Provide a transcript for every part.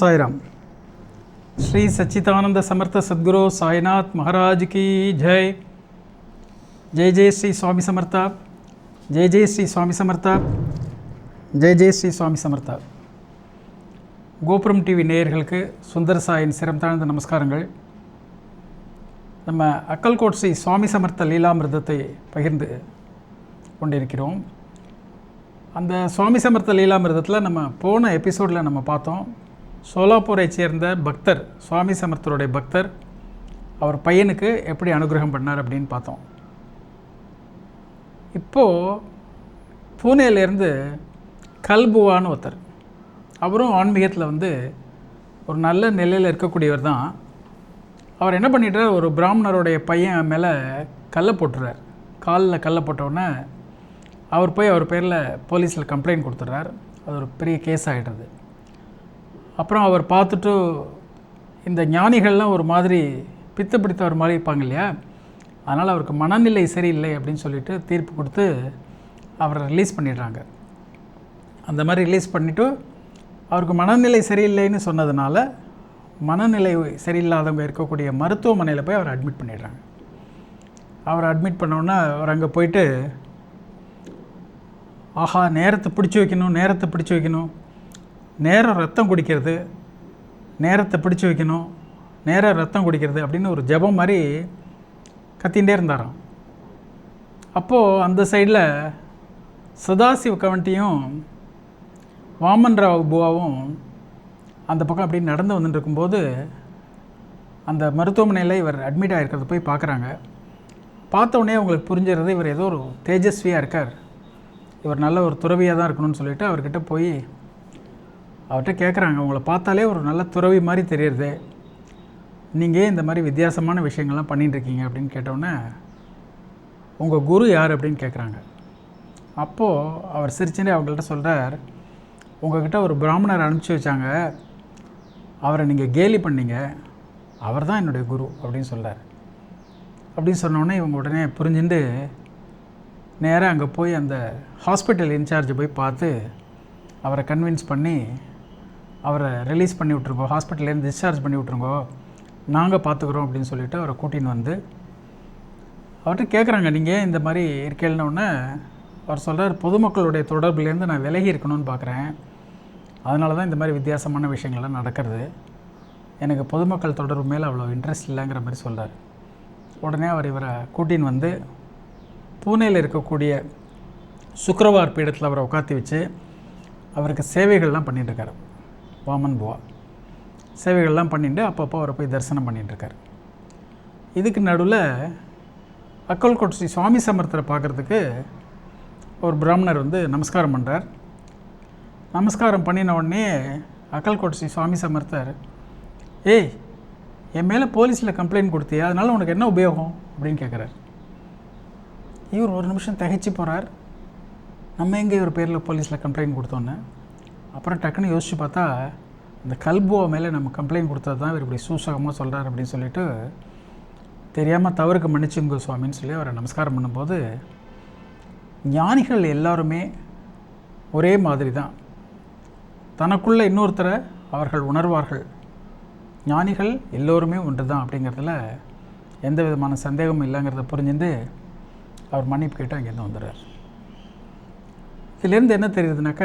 சாய்ராம். ஸ்ரீ சச்சிதானந்த சமர்த்த சத்குரு சாய்நாத் மகாராஜ் கி ஜெய். ஜெய் ஜெய் ஸ்ரீ சுவாமி சமர்த்தா. ஜெய் ஜெய் ஸ்ரீ சுவாமி சமர்த்தா. ஜெய் ஜெய் ஸ்ரீ சுவாமி சமர்த்தா. கோபுரம் டிவி நேயர்களுக்கு சுந்தர சாயின் சிரம் தாழ்ந்த நமஸ்காரங்கள். நம்ம அக்கல்கோட் ஸ்ரீ சுவாமி சமர்த்த லீலாமிரதத்தை பகிர்ந்து கொண்டிருக்கிறோம். அந்த சுவாமி சமர்த்த லீலாமிரதத்தில் நம்ம போன எபிசோடில் நம்ம பார்த்தோம். சோலாப்பூரை சேர்ந்த பக்தர் சுவாமி சமர்த்தருடைய பக்தர் அவர் பையனுக்கு எப்படி அனுகிரகம் பண்ணார் அப்படின்னு பார்த்தோம். இப்போது பூனேலேருந்து கல்புவான்னு ஒருத்தர். அவரும் ஆன்மீகத்தில் வந்து ஒரு நல்ல நிலையில் இருக்கக்கூடியவர் தான். அவர் என்ன பண்ணிட்டார்? ஒரு பிராமணருடைய பையன் மேலே கல்லை போட்டுறார். காலில் கல்லை போட்டவுடனே அவர் போய் அவர் பேரில் போலீஸில் கம்ப்ளைண்ட் கொடுத்துட்றார். அது ஒரு பெரிய கேஸ் ஆகிடுறது அப்புறம் அவர் பார்த்துட்டு இந்த ஞானிகள்லாம் ஒரு மாதிரி பித்து பிடித்தவர் மாதிரி இருப்பாங்க இல்லையா? அதனால் அவருக்கு மனநிலை சரியில்லை அப்படின்னு சொல்லிட்டு தீர்ப்பு கொடுத்து அவரை ரிலீஸ் பண்ணிடுறாங்க. அந்த மாதிரி ரிலீஸ் பண்ணிவிட்டு அவருக்கு மனநிலை சரியில்லைன்னு சொன்னதுனால மனநிலை சரியில்லாதவங்க இருக்கக்கூடிய மருத்துவமனையில் போய் அவரை அட்மிட் பண்ணிடுறாங்க. அவரை அட்மிட் பண்ணோன்னா அவர் அங்கே போயிட்டு ஆஹா நேரத்தை பிடிச்சி வைக்கணும் நேரத்தை பிடிச்சி வைக்கணும் நேரம் ரத்தம் குடிக்கிறது நேரத்தை பிடிச்சி வைக்கணும் நேரம் ரத்தம் குடிக்கிறது அப்படின்னு ஒரு ஜெபம் மாதிரி கத்திகிட்டே இருந்தாராம். அப்போது அந்த சைடில் சதாசிவ கவண்டியும் வாமன் ராவ் புவாவும் அந்த பக்கம் அப்படி நடந்து வந்துட்டு இருக்கும்போது அந்த மருத்துவமனையில் இவர் அட்மிட் ஆகிருக்கிறத போய் பார்க்குறாங்க. பார்த்த உடனே அவங்களுக்கு புரிஞ்சிடுறது இவர் ஏதோ ஒரு தேஜஸ்வியாக இருக்கார். இவர் நல்ல ஒரு துறவியாக தான் இருக்கணும்னு சொல்லிட்டு அவர்கிட்ட போய் அவர்கிட்ட கேட்குறாங்க உங்களை பார்த்தாலே ஒரு நல்ல துறவி மாதிரி தெரியுறது நீங்கள் ஏன் இந்த மாதிரி வித்தியாசமான விஷயங்கள்லாம் பண்ணிட்டுருக்கீங்க அப்படின்னு கேட்டோன்னே உங்கள் குரு யார்? அப்படின்னு கேட்குறாங்க அப்போது அவர் சிரிச்சுனே அவங்கள்ட்ட சொல்கிறார் உங்ககிட்ட ஒரு பிராமணர் அனுப்பிச்சி வச்சாங்க. அவரை நீங்கள் கேலி பண்ணீங்க. அவர் தான் என்னுடைய குரு. அப்படின்னு சொல்கிறார் அப்படின்னு சொன்னோடனே இவங்க உடனே புரிஞ்சுட்டு நேராக அங்கே போய் அந்த ஹாஸ்பிட்டல் இன்சார்ஜை போய் பார்த்து அவரை கன்வின்ஸ் பண்ணி அவரை ரிலீஸ் பண்ணி விட்ருங்கோ ஹாஸ்பிட்டல்லேருந்து டிஸ்சார்ஜ் பண்ணி விட்ருங்கோ நாங்கள் பார்த்துக்குறோம் அப்படின்னு சொல்லிவிட்டு அவரை கூட்டின்னு வந்து அவர்கிட்ட கேட்குறாங்க நீங்கள் இந்த மாதிரி இருக்கேன்னொடனே அவர் சொல்கிறார் பொதுமக்களுடைய தொடர்புலேருந்து நான் விலகி இருக்கணும்னு பார்க்குறேன் அதனால தான் இந்த மாதிரி வித்தியாசமான விஷயங்கள்லாம் நடக்கிறது. எனக்கு பொதுமக்கள் தொடர்பு மேலே அவ்வளோ இன்ட்ரெஸ்ட் இல்லைங்கிற மாதிரி சொல்கிறார் உடனே அவர் இவரை கூட்டின்னு வந்து பூனேயில் இருக்கக்கூடிய சுக்கரவார் பீடத்தில் அவரை உட்காத்தி வச்சு அவருக்கு சேவைகள்லாம் பண்ணிகிட்டு இருக்காரு. வாமன் புவா. சேவைகள்லாம் பண்ணிட்டு அப்பப்போ அவரை போய் தரிசனம் பண்ணிட்டுருக்காரு. இதுக்கு நடுவில் அக்கல்கோட் ஸ்ரீ சுவாமி சமர்த்தரை பார்க்குறதுக்கு ஒரு பிராமணர் வந்து நமஸ்காரம் பண்ணுறார் நமஸ்காரம் பண்ணின உடனே அக்கல்கோட் ஸ்ரீ சுவாமி சமர்த்தர் ஏய் என் மேலே போலீஸில் கம்ப்ளைண்ட் கொடுத்தியா? அதனால் உனக்கு என்ன உபயோகம்? அப்படின்னு கேட்குறார் இவர் ஒரு நிமிஷம் தகைச்சு போகிறார் நம்ம எங்கே இவர் பேரில் போலீஸில் கம்ப்ளைண்ட் கொடுத்தோன்னே? அப்புறம் டக்குன்னு யோசிச்சு பார்த்தா இந்த கல்புவா மேலே நம்ம கம்ப்ளைண்ட் கொடுத்தது தான் இவர் இப்படி சூசகமாக சொல்கிறார் அப்படின்னு சொல்லிட்டு தெரியாமல் தவறுக்கு மன்னிச்சுங்க சுவாமின்னு சொல்லி அவரை நமஸ்காரம் பண்ணும்போது ஞானிகள் எல்லாருமே ஒரே மாதிரி தான். தனக்குள்ள இன்னொருத்தரை அவர்கள் உணர்வார்கள். ஞானிகள் எல்லோருமே ஒன்று தான் அப்படிங்கிறதுல எந்த விதமான சந்தேகமும் இல்லைங்கிறத புரிஞ்சுட்டு அவர் மன்னிப்பு கேட்டு அங்கேருந்து வந்துடுறார். இதிலேருந்து என்ன தெரியுதுனாக்க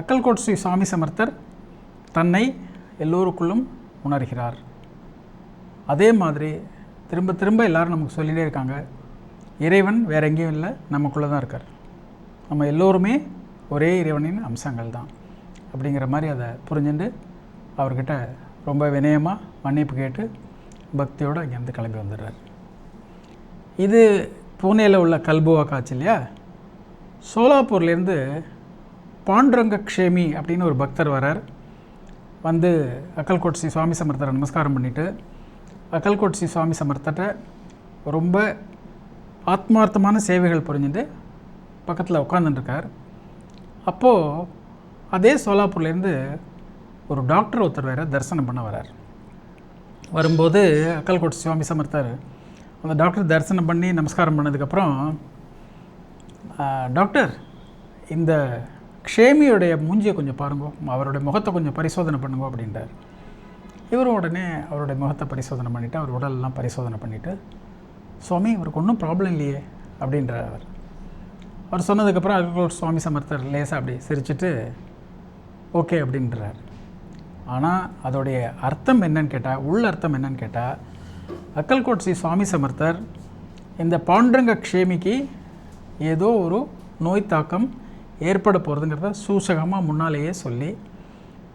அக்கல்கோட் ஸ்ரீ சுவாமி சமர்த்தர் தன்னை எல்லோருக்குள்ளும் உணர்கிறார். அதே மாதிரி திரும்ப திரும்ப எல்லாரும் நமக்கு சொல்லிகிட்டே இருக்காங்க. இறைவன் வேற எங்கேயும் இல்லை நமக்குள்ளே தான் இருக்கார். நம்ம எல்லோருமே ஒரே இறைவனின் அம்சங்கள் தான். அப்படிங்கிற மாதிரி அதை புரிஞ்சுட்டு அவர்கிட்ட ரொம்ப வினயமாக மன்னிப்பு கேட்டு பக்தியோடு அங்கேருந்து கிளம்பி வந்துடுறார். இது பூனேயில் உள்ள கல்புவா காட்சி இல்லையா? சோலாப்பூர்லேருந்து பாண்டுரங்க க்ஷேமி அப்படின்னு ஒரு பக்தர் வரார். வந்து அக்கல்கோட் ஸ்ரீ சுவாமி சமர்த்தரை நமஸ்காரம் பண்ணிவிட்டு அக்கல்கோட் ஸ்ரீ சுவாமி சமர்த்தரை ரொம்ப ஆத்மார்த்தமான சேவைகள் புரிஞ்சுட்டு பக்கத்தில் உட்காந்துட்டுருக்கார் அப்போது அதே சோலாப்பூர்லேருந்து ஒரு டாக்டர் ஒருத்தர் வேறு தரிசனம் பண்ண வரார். வரும்போது அக்கல்கோட் சுவாமி சமர்த்தர் அந்த டாக்டர் தரிசனம் பண்ணி நமஸ்காரம் பண்ணதுக்கப்புறம் டாக்டர் இந்த க்ஷேமியுடைய மூஞ்சியை கொஞ்சம் பாருங்க. அவருடைய முகத்தை கொஞ்சம் பரிசோதனை பண்ணுங்க அப்படின்றார். இவரும் உடனே அவருடைய முகத்தை பரிசோதனை பண்ணிவிட்டு அவர் உடலெல்லாம் பரிசோதனை பண்ணிவிட்டு சுவாமி இவருக்கு ஒன்றும் ப்ராப்ளம் இல்லையே அப்படின்றார் அவர். அவர் சொன்னதுக்கப்புறம் அக்கல்கோட் சுவாமி சமர்த்தர் லேசாக அப்படி சிரிச்சிட்டு ஓகே அப்படின்றார். ஆனால் அதோடைய அர்த்தம் என்னன்னு கேட்டால் உள் அர்த்தம் என்னன்னு கேட்டால் அக்கல்கோட் ஸ்ரீ சுவாமி சமர்த்தர் இந்த பாண்டுரங்க க்ஷேமிக்கு ஏதோ ஒரு நோய் தாக்கம் ஏற்பட போகிறதுங்கிறத சூசகமாக முன்னாலேயே சொல்லி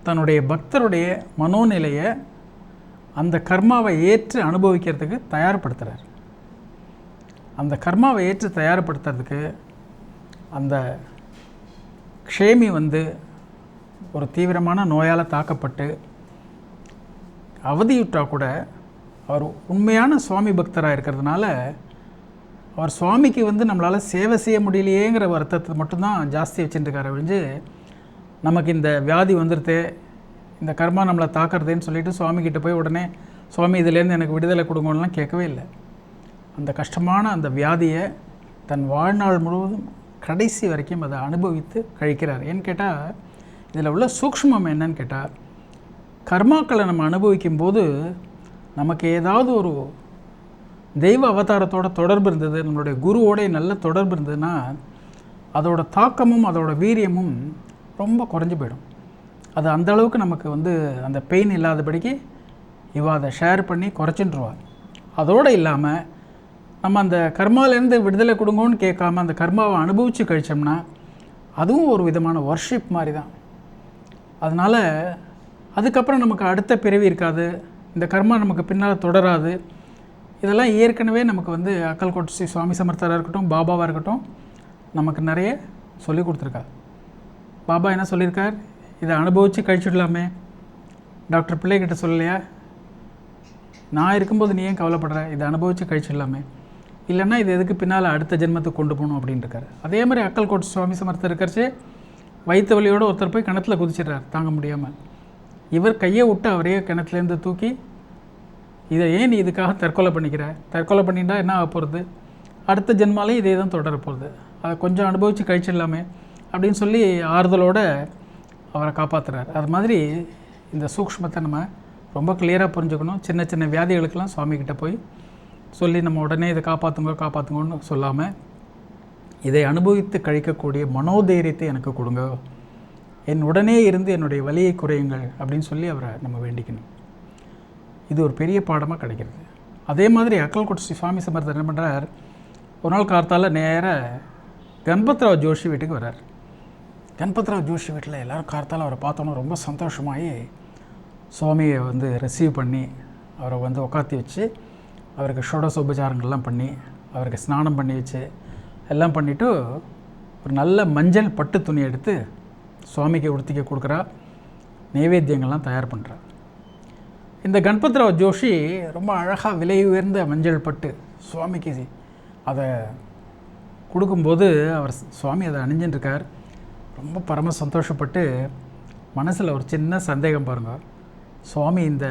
தன்னுடைய பக்தருடைய மனோநிலையை அந்த கர்மாவை ஏற்று அனுபவிக்கிறதுக்கு தயார்படுத்துகிறார் அந்த கர்மாவை ஏற்று தயார்படுத்துறதுக்கு அந்த க்ஷேமி வந்து ஒரு தீவிரமான நோயால் தாக்கப்பட்டு அவதியுற்றா கூட அவர் உண்மையான சுவாமி பக்தராக இருக்கிறதுனால அவர் சுவாமிக்கு வந்து நம்மளால் சேவை செய்ய முடியலையேங்கிற வருத்தத்தை மட்டும்தான் ஜாஸ்தி வச்சுட்டுருக்காரு ஒழிஞ்சு நமக்கு இந்த வியாதி வந்துடுது இந்த கர்மா நம்மளை தாக்குறதுன்னு சொல்லிட்டு சுவாமிக்கிட்ட போய் உடனே சுவாமி இதுலேருந்து எனக்கு விடுதலை கொடுங்கலாம் கேட்கவே இல்லை. அந்த கஷ்டமான அந்த வியாதியை தன் வாழ்நாள் முழுவதும் கடைசி வரைக்கும் அதை அனுபவித்து கழிக்கிறார். ஏன்னு கேட்டால் இதில் உள்ள சூக்ஷ்மம் என்னன்னு கேட்டால் கர்மாக்களை நம்ம அனுபவிக்கும் போது நமக்கு ஏதாவது ஒரு தெய்வ அவதாரத்தோட தொடர்பு இருந்தது நம்மளுடைய குருவோட நல்ல தொடர்பு இருந்ததுன்னா அதோட தாக்கமும் அதோட வீரியமும் ரொம்ப குறைஞ்சி போயிடும். அது அந்த அளவுக்கு நமக்கு வந்து அந்த பெயின் இல்லாதபடிக்கு இவ அதை ஷேர் பண்ணி குறைச்சின்றுவா அதோடு இல்லாமல் நம்ம அந்த கர்மாலேருந்து விடுதலை கொடுங்கன்னு கேட்காம அந்த கர்மாவை அனுபவித்து கழிச்சோம்னா அதுவும் ஒரு விதமான ஒர்ஷிப் மாதிரி தான் அதனால் அதுக்கப்புறம் நமக்கு அடுத்த பிறவி இருக்காது இந்த கர்மா நமக்கு பின்னால் தொடராது இதெல்லாம் ஏற்கனவே நமக்கு வந்து அக்கல்கோட் ஸ்ரீ சுவாமி சமர்த்தராக இருக்கட்டும் பாபாவாக இருக்கட்டும் நமக்கு நிறைய சொல்லி கொடுத்துருக்காரு. பாபா என்ன சொல்லியிருக்கார்? இதை அனுபவித்து கழிச்சுடலாமே. டாக்டர் பிள்ளைகிட்ட சொல்லலையா? நான் இருக்கும்போது நீ ஏன் கவலைப்படுற? இதை அனுபவித்து கழிச்சிடலாமே. இல்லைன்னா இது எதுக்கு பின்னால் அடுத்த ஜென்மத்துக்கு கொண்டு போகணும் அப்படின்னு அதே மாதிரி அக்கல்கோட் சுவாமி சமர்த்தர் இருக்கிறச்சு வயிற்று வழியோடு ஒருத்தர் போய் கிணத்துல குதிச்சிடுறார் தாங்க முடியாமல் இவர் கையை விட்டு அவரே கிணத்துலேருந்து தூக்கி இதை ஏன் நீ இதுக்காக தற்கொலை பண்ணிக்கிற? தற்கொலை பண்ணிட்டா என்ன ஆக போகிறது அடுத்த ஜென்மாலையும் இதே தான் தொடர போகிறது அதை கொஞ்சம் அனுபவித்து கழிச்சிடலாமே அப்படின்னு சொல்லி ஆறுதலோடு அவரை காப்பாற்றுறார் அது மாதிரி இந்த சூக்ஷ்மத்தை நம்ம ரொம்ப கிளியராக புரிஞ்சுக்கணும். சின்ன சின்ன வியாதிகளுக்கெல்லாம் சுவாமிக்கிட்ட போய் சொல்லி நம்ம உடனே இதை காப்பாற்றுங்க காப்பாற்றுங்கன்னு சொல்லாமல் இதை அனுபவித்து கழிக்கக்கூடிய மனோதைரியத்தை எனக்கு கொடுங்க. என் உடனே இருந்து என்னுடைய வலியை குறையுங்கள் அப்படின்னு சொல்லி அவரை நம்ம வேண்டிக்கணும். இது ஒரு பெரிய பாடமாக கிடைக்கிறது. அதே மாதிரி அக்கல்கோட் ஸ்ரீ சுவாமி சமர்த்தர் என்ன பண்ணுறார் ஒரு நாள் கார்த்தால நேராக கணபத்ராவ் ஜோஷி வீட்டுக்கு வர்றார். கணபத்ராவ் ஜோஷி வீட்டில் எல்லோரும் கார்த்தால அவரை பார்த்தோன்னா ரொம்ப சந்தோஷமாகி சுவாமியை வந்து ரிசீவ் பண்ணி அவரை வந்து உட்காத்தி வச்சு அவருக்கு ஷோடசோபச்சாரங்கள்லாம் பண்ணி அவருக்கு ஸ்நானம் பண்ணி வச்சு எல்லாம் பண்ணிவிட்டு ஒரு நல்ல மஞ்சள் பட்டு துணி எடுத்து சுவாமிக்கு உடுத்திக்க கொடுக்குறா. நைவேத்தியங்கள்லாம் தயார் பண்ணுறா இந்த கணபத்ராவ் ஜோஷி ரொம்ப அழகாக விலை உயர்ந்த மஞ்சள் பட்டு சுவாமிக்கு அதை கொடுக்கும்போது அவர் சுவாமி அதை அணிஞ்சின்றிருக்கார். ரொம்ப பரம சந்தோஷப்பட்டு மனசில் ஒரு சின்ன சந்தேகம் பாருங்கள் சுவாமி இந்த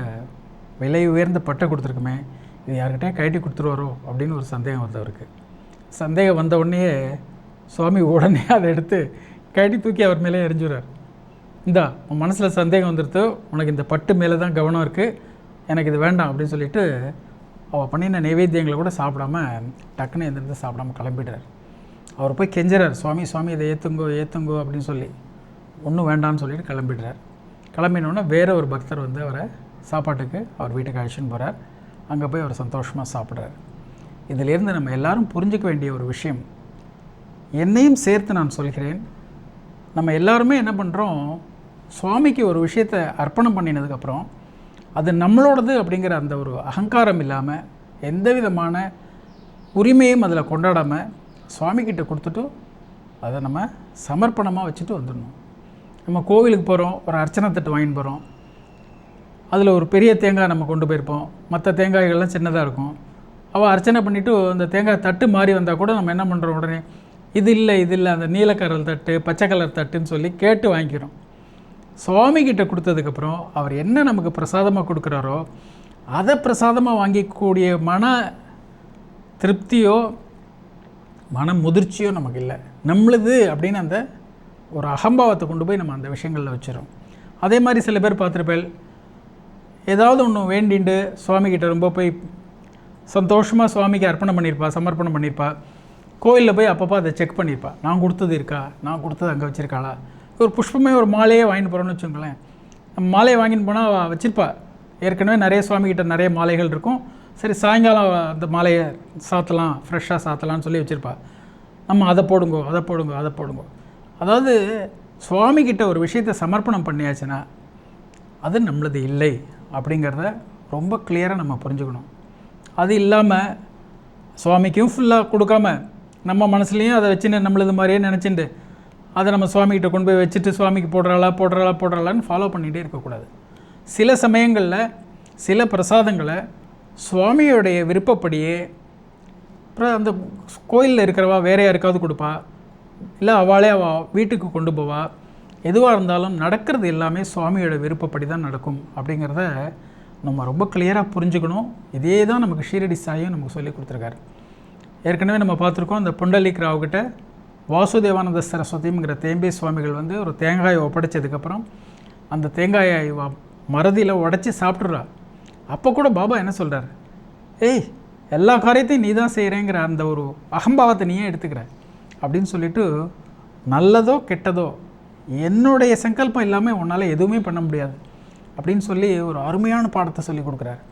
விலை உயர்ந்த பட்டை கொடுத்துருக்குமே இது யார்கிட்டயே கழட்டி கொடுத்துருவாரோ அப்படின்னு ஒரு சந்தேகம் வருது அவருக்கு. சந்தேகம் வந்த உடனேயே சுவாமி உடனே அதை எடுத்து கழட்டி தூக்கி அவர் மேலே எரிஞ்சுறார் இந்தா உன் மனசில் சந்தேகம் வந்துடுத்து உனக்கு இந்த பட்டு மேலே தான் கவனம் இருக்குது எனக்கு இது வேண்டாம் அப்படின்னு சொல்லிட்டு அவள் பண்ணின நைவேத்தியங்களை கூட சாப்பிடாம டக்குன்னு எந்திருந்து சாப்பிடாம கிளம்பிடுறார் அவர் போய் கெஞ்சுறார் சுவாமி சுவாமி இதை ஏற்றுங்கோ ஏற்றுங்கோ அப்படின்னு சொல்லி. ஒன்றும் வேண்டாம்னு சொல்லிட்டு கிளம்பிடுறார். கிளம்பினோடனே வேறு ஒரு பக்தர் வந்து அவரை சாப்பாட்டுக்கு அவர் வீட்டுக்கு அழைச்சின்னு போகிறார் அங்கே போய் அவர் சந்தோஷமாக சாப்பிட்றாரு. இதிலேருந்து நம்ம எல்லாரும் புரிஞ்சுக்க வேண்டிய ஒரு விஷயம் என்னையும் சேர்த்து நான் சொல்கிறேன். நம்ம எல்லாருமே என்ன பண்ணுறோம் சுவாமிக்கு ஒரு விஷயத்தை அர்ப்பணம் பண்ணினதுக்கப்புறம் அது நம்மளோடது அப்படிங்கிற அந்த ஒரு அகங்காரம் இல்லாமல் எந்த விதமான உரிமையும் அதில் கொண்டாடாமல் சுவாமிக்கிட்ட கொடுத்துட்டு அதை நம்ம சமர்ப்பணமாக வச்சுட்டு வந்துடணும். நம்ம கோவிலுக்கு போகிறோம் ஒரு அர்ச்சனை தட்டு வாங்கிட்டு போகிறோம் அதில் ஒரு பெரிய தேங்காய் நம்ம கொண்டு போயிருப்போம். மற்ற தேங்காய்கள்லாம் சின்னதாக இருக்கும். அவள் அர்ச்சனை பண்ணிவிட்டு அந்த தேங்காய் தட்டு மாறி வந்தால் கூட நம்ம என்ன பண்ணுறோம் உடனே இது இல்லை இது இல்லை அந்த நீலக்கரல் தட்டு பச்சை கலர் தட்டுன்னு சொல்லி கேட்டு வாங்கிக்கிறோம். சுவாமிகிட்ட கொடுத்ததுக்கப்புறம் அவர் என்ன நமக்கு பிரசாதமாக கொடுக்குறாரோ அதை பிரசாதமாக வாங்கிக்கூடிய மன திருப்தியோ மன முதிர்ச்சியோ நமக்கு இல்லை. நம்மளுது அப்படின்னு அந்த ஒரு அகம்பாவத்தை கொண்டு போய் நம்ம அந்த விஷயங்களில் வச்சிடும் அதே மாதிரி சில பேர் பார்த்துருப்பேன் ஏதாவது ஒன்று வேண்டிண்டு சுவாமிகிட்ட ரொம்ப போய் சந்தோஷமாக சுவாமிக்கு அர்ப்பணம் பண்ணியிருப்பா சமர்ப்பணம் பண்ணியிருப்பா கோயிலில் போய் அப்பப்போ அதை செக் பண்ணியிருப்பா நான் கொடுத்தது இருக்கா? நான் கொடுத்தது அங்கே வச்சுருக்காளா? ஒரு புஷ்பமே ஒரு மாலையே வாங்கிட்டு போகிறோன்னு வச்சுக்கோங்களேன். நம்ம மாலையை வாங்கிட்டு போனால் வச்சுருப்பா வச்சிருப்பா. ஏற்கனவே நிறைய சுவாமிகிட்ட நிறைய மாலைகள் இருக்கும். சரி சாயங்காலம் அந்த மாலையை சாத்தலாம் ஃப்ரெஷ்ஷாக சாத்தலாம்னு சொல்லி வச்சுருப்பா. நம்ம அதை போடுங்கோ அதை போடுங்கோ அதை போடுங்கோ. அதாவது சுவாமிகிட்ட ஒரு விஷயத்தை சமர்ப்பணம் பண்ணியாச்சுன்னா அது நம்மளது இல்லை அப்படிங்கிறத ரொம்ப கிளியராக நம்ம புரிஞ்சுக்கணும். அது இல்லாமல் சுவாமிக்கும் ஃபுல்லாக கொடுக்காம நம்ம மனசுலேயும் அதை வச்சுன்னு நம்மளது மாதிரியே நினச்சிட்டு அதை நம்ம சுவாமிகிட்ட கொண்டு போய் வச்சுட்டு சுவாமிக்கு போடுறாளா போடுறாளா போடுறாளான்னு ஃபாலோ பண்ணிகிட்டே இருக்கக்கூடாது. சில சமயங்களில் சில பிரசாதங்களை சுவாமியோடைய விருப்பப்படியே அப்புறம் அந்த கோயிலில் இருக்கிறவா வேற யாருக்காவது கொடுப்பா இல்லை அவளே அவள் வீட்டுக்கு கொண்டு போவா எதுவாக இருந்தாலும் நடக்கிறது எல்லாமே சுவாமியோட விருப்பப்படி தான் நடக்கும் அப்படிங்கிறத நம்ம ரொம்ப கிளியராக புரிஞ்சுக்கணும். இதே தான் நமக்கு ஷீரடி சாயும் நமக்கு சொல்லி கொடுத்துருக்காரு. ஏற்கனவே நம்ம பார்த்துருக்கோம் அந்த புண்டலிக் ராவ்கிட்ட வாசுதேவானந்த சரஸ்வதிங்கிற தேம்பே சுவாமிகள் வந்து ஒரு தேங்காயை ஒப்படைச்சதுக்கப்புறம் அந்த தேங்காயை மறதியில் உடச்சி சாப்பிட்றா அப்போ கூட பாபா என்ன சொல்கிறார் ஏய் எல்லா காரியத்தையும் நீ தான் செய்கிறேங்கிற அந்த ஒரு அகம்பாவத்தை நீயே எடுத்துக்கிற. அப்படின்னு சொல்லிட்டு நல்லதோ கெட்டதோ என்னுடைய சங்கல்பம் இல்லாமல் உன்னால் எதுவுமே பண்ண முடியாது. அப்படின்னு சொல்லி ஒரு அருமையான பாடத்தை சொல்லி கொடுக்குறாரு.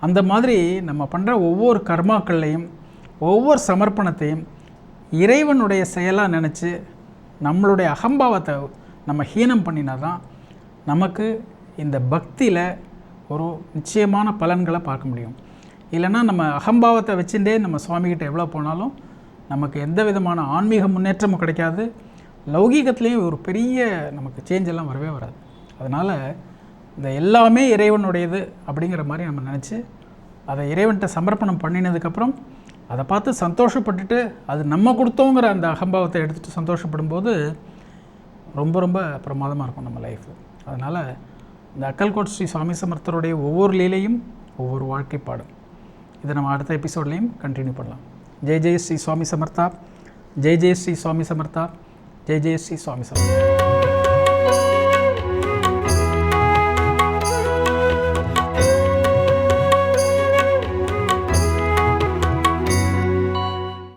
அந்த மாதிரி நம்ம பண்ணுற ஒவ்வொரு கர்மாக்கள்லையும் ஒவ்வொரு சமர்ப்பணத்தையும் இறைவனுடைய செயலாக நினச்சி நம்மளுடைய அகம்பாவத்தை நம்ம ஹீனம் பண்ணினா தான் நமக்கு இந்த பக்தியில் ஒரு நிச்சயமான பலன்களை பார்க்க முடியும். இல்லைன்னா நம்ம அகம்பாவத்தை வச்சுட்டே நம்ம சுவாமிகிட்ட எவ்வளோ போனாலும் நமக்கு எந்த விதமான ஆன்மீக முன்னேற்றமும் கிடைக்காது. லௌகீகத்துலேயும் ஒரு பெரிய நமக்கு சேஞ்ச் எல்லாம் வரவே வராது. அதனால் இந்த எல்லாமே இறைவனுடையது அப்படிங்கிற மாதிரி நம்ம நினச்சி அதை இறைவன்கிட்ட சமர்ப்பணம் பண்ணினதுக்கப்புறம் அதை பார்த்து சந்தோஷப்பட்டுட்டு அது நம்ம கொடுத்தோங்கிற அந்த அகம்பாவத்தை எடுத்துகிட்டு சந்தோஷப்படும்போது ரொம்ப ரொம்ப பிரமாதமாக இருக்கும் நம்ம லைஃப் அதனால் இந்த அக்கல்கோட் ஸ்ரீ சுவாமி சமர்த்தருடைய ஒவ்வொரு லீலையும் ஒவ்வொரு வாழ்க்கை பாடும். இதை நம்ம அடுத்த எபிசோட்லேயும் கண்டினியூ பண்ணலாம். ஜெய் ஜெய் ஸ்ரீ சுவாமி சமர்த்தா. ஜெய் ஜெய் ஸ்ரீ சுவாமி சமர்த்தா. ஜெய் ஜெய் ஸ்ரீ சுவாமி சமர்த்தா.